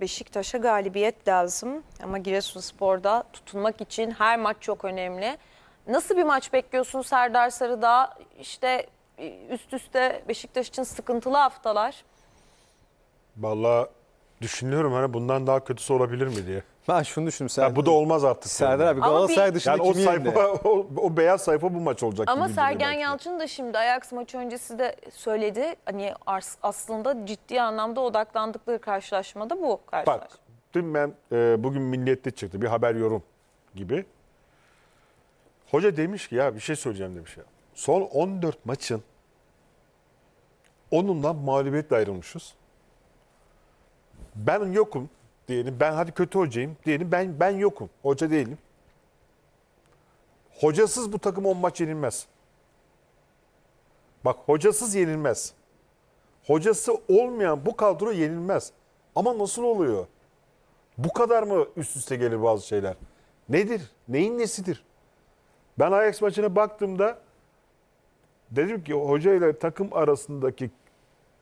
Beşiktaş'a galibiyet lazım ama Giresunspor'da tutunmak için her maç çok önemli. Nasıl bir maç bekliyorsun Serdar Sarıdağ? İşte e, üst üste Beşiktaş için sıkıntılı haftalar. Vallahi düşünüyorum hani bundan daha kötüsü olabilir mi diye. Ben şunu düşündüm. Ya Serdar, bu da olmaz artık. Serdar abi Ama Galatasaray bir- dışında Yani o kimi yendi? sayfa, o, o beyaz sayfa bu maç olacak. Ama gibi Sergen belki. Yalçın da şimdi Ajax maçı öncesi de söyledi. Hani ars- aslında ciddi anlamda odaklandıkları karşılaşmada bu karşılaşma. Bak dün ben e, bugün Milliyet'te çıktı bir haber yorum gibi. Hoca demiş ki ya bir şey söyleyeceğim demiş ya. Son 14 maçın onundan mağlubiyetle ayrılmışız. Ben yokum diyelim. Ben hadi kötü hocayım diyelim. Ben ben yokum. Hoca değilim. Hocasız bu takım 10 maç yenilmez. Bak hocasız yenilmez. Hocası olmayan bu kadro yenilmez. Ama nasıl oluyor? Bu kadar mı üst üste gelir bazı şeyler? Nedir? Neyin nesidir? Ben Ajax maçına baktığımda dedim ki hoca ile takım arasındaki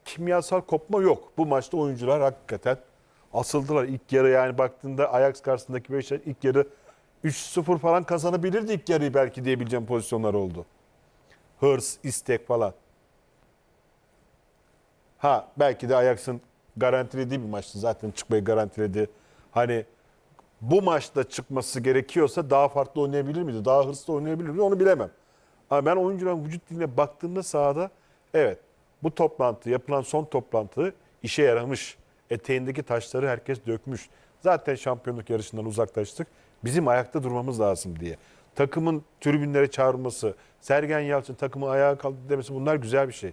kimyasal kopma yok. Bu maçta oyuncular hakikaten asıldılar. İlk yarı yani baktığında Ajax karşısındaki Beşiktaş ilk yarı 3-0 falan kazanabilirdi ilk yarıyı belki diyebileceğim pozisyonlar oldu. Hırs, istek falan. Ha belki de Ajax'ın garantilediği bir maçtı. Zaten çıkmayı garantiledi. Hani bu maçta çıkması gerekiyorsa daha farklı oynayabilir miydi? Daha hırslı oynayabilir miydi? Onu bilemem. Ama ben oyuncuların vücut diline baktığımda sahada evet bu toplantı yapılan son toplantı işe yaramış. Eteğindeki taşları herkes dökmüş. Zaten şampiyonluk yarışından uzaklaştık. Bizim ayakta durmamız lazım diye. Takımın tribünlere çağrılması, Sergen Yalçın takımı ayağa kaldırdı demesi bunlar güzel bir şey.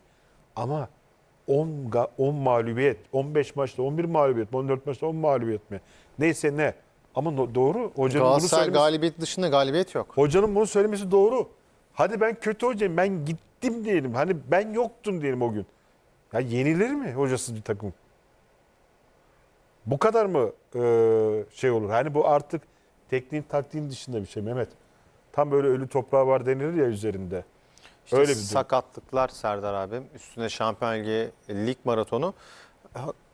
Ama 10, ga- 10 mağlubiyet, 15 maçta 11 mağlubiyet, 14 maçta 10 mağlubiyet mi? Neyse ne. Ama doğru. Hocanın bunu Galatasaray söylemesi, galibiyet dışında galibiyet yok. hocanın bunu söylemesi doğru. Hadi ben kötü hocayım, ben gittim diyelim. Hani ben yoktum diyelim o gün. Ya yenilir mi hocasız bir takım? Bu kadar mı e, şey olur? Hani bu artık tekniğin taktiğin dışında bir şey Mehmet. Tam böyle ölü toprağı var denilir ya üzerinde. İşte Öyle bir durum. sakatlıklar Serdar abim. Üstüne Şampiyon Ligi lig maratonu.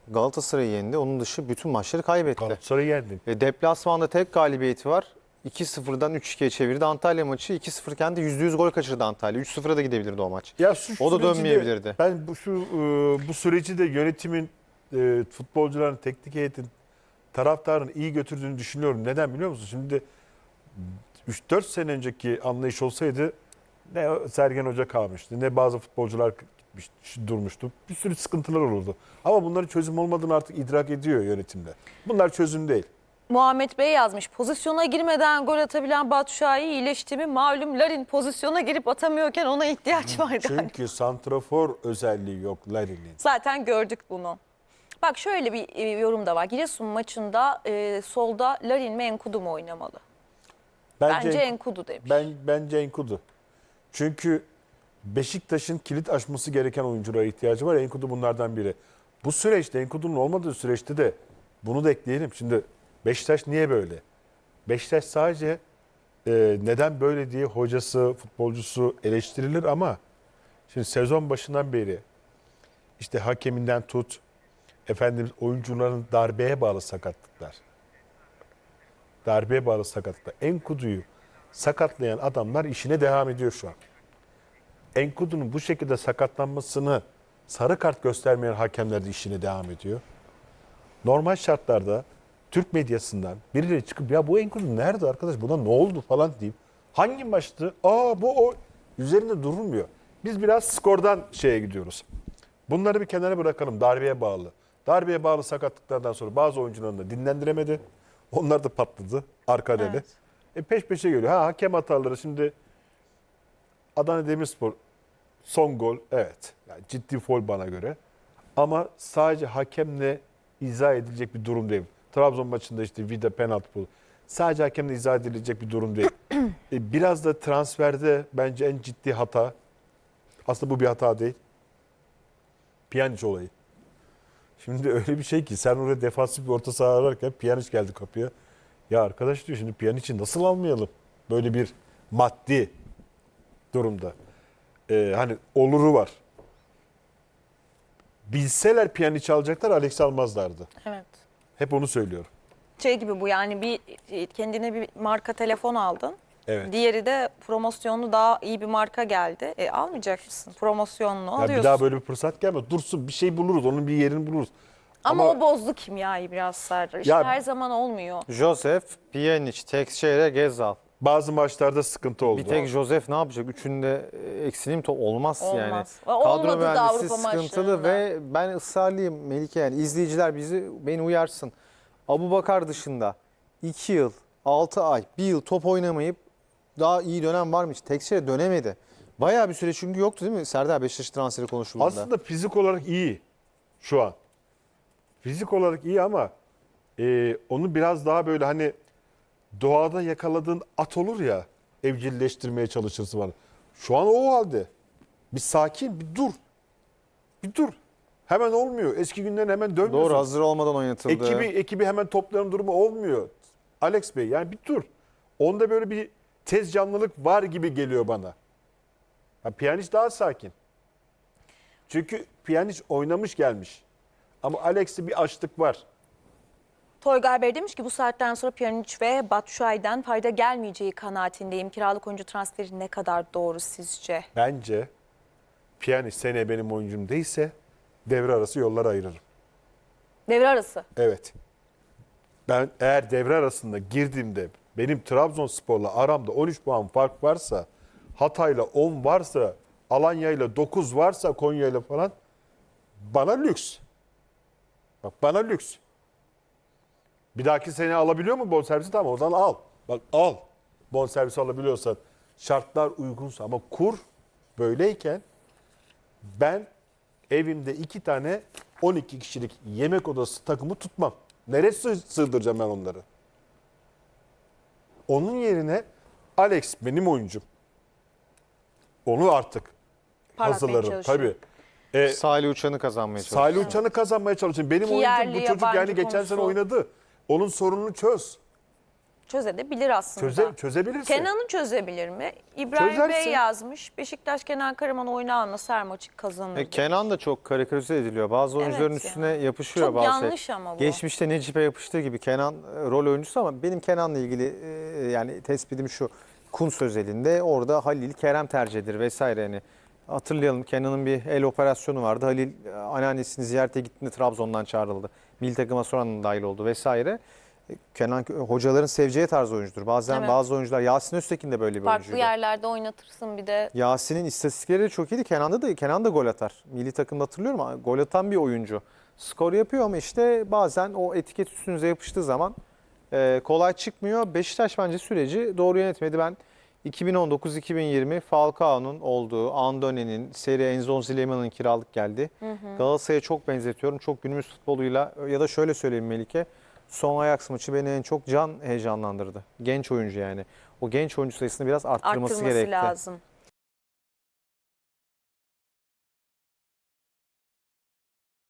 Galatasaray'ı yendi. Onun dışı bütün maçları kaybetti. Galatasaray'ı yendin. E, deplasmanda tek galibiyeti var. 2-0'dan 3-2'ye çevirdi. Antalya maçı 2-0 kendi %100 gol kaçırdı Antalya. 3-0'a da gidebilirdi o maç. Ya şu O da süreci de- dönmeyebilirdi. ben bu şu e, bu süreci de yönetimin, e, futbolcuların, teknik heyetin, taraftarın iyi götürdüğünü düşünüyorum. Neden biliyor musun? Şimdi 3-4 sene önceki anlayış olsaydı ne Sergen Hoca kalmıştı, ne bazı futbolcular durmuştu. Bir sürü sıkıntılar olurdu. Ama bunların çözüm olmadığını artık idrak ediyor yönetimde. Bunlar çözüm değil. Muhammed Bey yazmış. Pozisyona girmeden gol atabilen Batu Şahin iyileşti mi? Malum Larin pozisyona girip atamıyorken ona ihtiyaç var. Çünkü santrafor özelliği yok Larin'in. Zaten gördük bunu. Bak şöyle bir e, yorum da var. Giresun maçında e, solda Larin mi Enkudu mu oynamalı? Bence, Enk- Enkudu demiş. Ben bence Enkudu. Çünkü Beşiktaş'ın kilit aşması gereken oyunculara ihtiyacı var. Enkudu bunlardan biri. Bu süreçte Enkudu'nun olmadığı süreçte de bunu da ekleyelim. Şimdi Beşiktaş niye böyle? Beşiktaş sadece e, neden böyle diye hocası, futbolcusu eleştirilir ama şimdi sezon başından beri işte hakeminden tut, efendim oyuncuların darbeye bağlı sakatlıklar. Darbeye bağlı sakatlıklar. Enkudu'yu sakatlayan adamlar işine devam ediyor şu an. Enkudu'nun bu şekilde sakatlanmasını sarı kart göstermeyen hakemler de işine devam ediyor. Normal şartlarda Türk medyasından birileri çıkıp ya bu Enkudu nerede arkadaş buna ne oldu falan deyip hangi maçtı? Aa bu o üzerinde durulmuyor. Biz biraz skordan şeye gidiyoruz. Bunları bir kenara bırakalım darbeye bağlı. Darbeye bağlı sakatlıklardan sonra bazı oyuncularını da dinlendiremedi. Onlar da patladı arka deli. Evet. E peş peşe geliyor. Ha hakem hataları şimdi Adana Demirspor son gol evet. Yani ciddi foul bana göre. Ama sadece hakemle izah edilecek bir durum değil. Trabzon maçında işte Vida penaltı bul. Sadece hakemle izah edilecek bir durum değil. E, biraz da transferde bence en ciddi hata. Aslında bu bir hata değil. Pjanic olayı. Şimdi öyle bir şey ki sen oraya defansif bir orta saha ararken Pjanic geldi kapıya. Ya arkadaş diyor şimdi Pjanic'i nasıl almayalım? Böyle bir maddi durumda. Ee, hani oluru var. Bilseler Pjanic alacaklar Alex almazlardı. Evet. Hep onu söylüyorum. Şey gibi bu yani bir kendine bir marka telefon aldın. Evet. Diğeri de promosyonlu daha iyi bir marka geldi. E almayacak mısın? Promosyonlu Ya alıyorsun. bir daha böyle bir fırsat gelmez. Dursun bir şey buluruz. Onun bir yerini buluruz. ama, ama- o bozdu kimyayı biraz Serdar. İşte Ya- her zaman olmuyor. Josef, Pjanic, Tekşehir'e Gezal. Bazı maçlarda sıkıntı oldu. Bir tek Josef ne yapacak? Üçünde eksilim to olmaz, yani. Olmaz. Olmadı da Avrupa sıkıntılı ve ben ısrarlıyım Melike yani izleyiciler bizi beni uyarsın. Abu Bakar dışında 2 yıl, 6 ay, 1 yıl top oynamayıp daha iyi dönem varmış. Tekşehir'e dönemedi. Bayağı bir süre çünkü yoktu değil mi? Serdar Beşiktaş transferi konuşulduğunda. Aslında fizik olarak iyi şu an. Fizik olarak iyi ama e, onu biraz daha böyle hani doğada yakaladığın at olur ya evcilleştirmeye çalışırsın bana. Şu an o halde. Bir sakin, bir dur. Bir dur. Hemen olmuyor. Eski günlerine hemen dönmüyorsun. Doğru hazır olmadan oynatıldı. Ekibi, ekibi hemen topların durumu olmuyor. Alex Bey yani bir dur. Onda böyle bir tez canlılık var gibi geliyor bana. Ha, Pjanic daha sakin. Çünkü Pjanic oynamış gelmiş. Ama Alex'te bir açlık var. Toygar Bey demiş ki bu saatten sonra Pjanic ve Batshuayi'den fayda gelmeyeceği kanaatindeyim. Kiralık oyuncu transferi ne kadar doğru sizce? Bence Pjanic seneye benim oyuncum değilse devre arası yollar ayırırım. Devre arası. Evet. Ben eğer devre arasında girdiğimde benim Trabzonspor'la aramda 13 puan fark varsa, Hatay'la 10 varsa, Alanya'yla 9 varsa, Konya'yla falan bana lüks. Bak bana lüks. Bir dahaki sene alabiliyor mu bonservisi? Tamam o zaman al. Bak al. Bonservisi alabiliyorsan. Şartlar uygunsa ama kur böyleyken ben evimde iki tane 12 kişilik yemek odası takımı tutmam. Nereye sığ- sığdıracağım ben onları? Onun yerine Alex benim oyuncum. Onu artık Parlatmaya hazırlarım çalışıyor. tabii. Ee, Salih Uçan'ı kazanmaya çalışıyor. Salih Uçan'ı kazanmaya çalışın. Benim Ki oyuncum yerli, bu çocuk yabancı yani geçen sene konusu. oynadı. Onun sorununu çöz. Çözebilir aslında. Çöze, çözebilirsin. Kenan'ı çözebilir mi? İbrahim Çözersin. Bey yazmış. Beşiktaş Kenan Karaman oyunu almasa her maçı kazanır. E, Kenan da çok karikatürize ediliyor. Bazı oyuncuların Evet ya. üstüne yapışıyor Çok bazı. yanlış ama bu. Geçmişte Necip'e yapıştığı gibi Kenan e, rol oyuncusu ama benim Kenan'la ilgili e, yani tespitim şu. Kuns özelinde orada Halil Kerem tercih edilir vesaire yani. Hatırlayalım Kenan'ın bir el operasyonu vardı. Halil e, anneannesini ziyarete gittiğinde Trabzon'dan çağrıldı. Milli takıma sonradan dahil oldu vesaire. Kenan hocaların seveceği tarz oyuncudur. Bazen Evet. bazı oyuncular Yasin Öztekin de böyle bir Farklı oyuncuydu. yerlerde oynatırsın bir de. Yasin'in istatistikleri de çok iyiydi. Kenan'da da Kenan da gol atar. Milli takımda hatırlıyorum gol atan bir oyuncu. Skor yapıyor ama işte bazen o etiket üstünüze yapıştığı zaman e, kolay çıkmıyor. Beşiktaş bence süreci doğru yönetmedi. Ben 2019-2020 Falcao'nun olduğu, Andone'nin, Seri Enzon Zileman'ın kiralık geldi. Galatasaray'a çok benzetiyorum. Çok günümüz futboluyla ya da şöyle söyleyeyim Melike. Son Ajax maçı beni en çok can heyecanlandırdı. Genç oyuncu yani. O genç oyuncu sayısını biraz arttırması, Arttırması gerekti. lazım.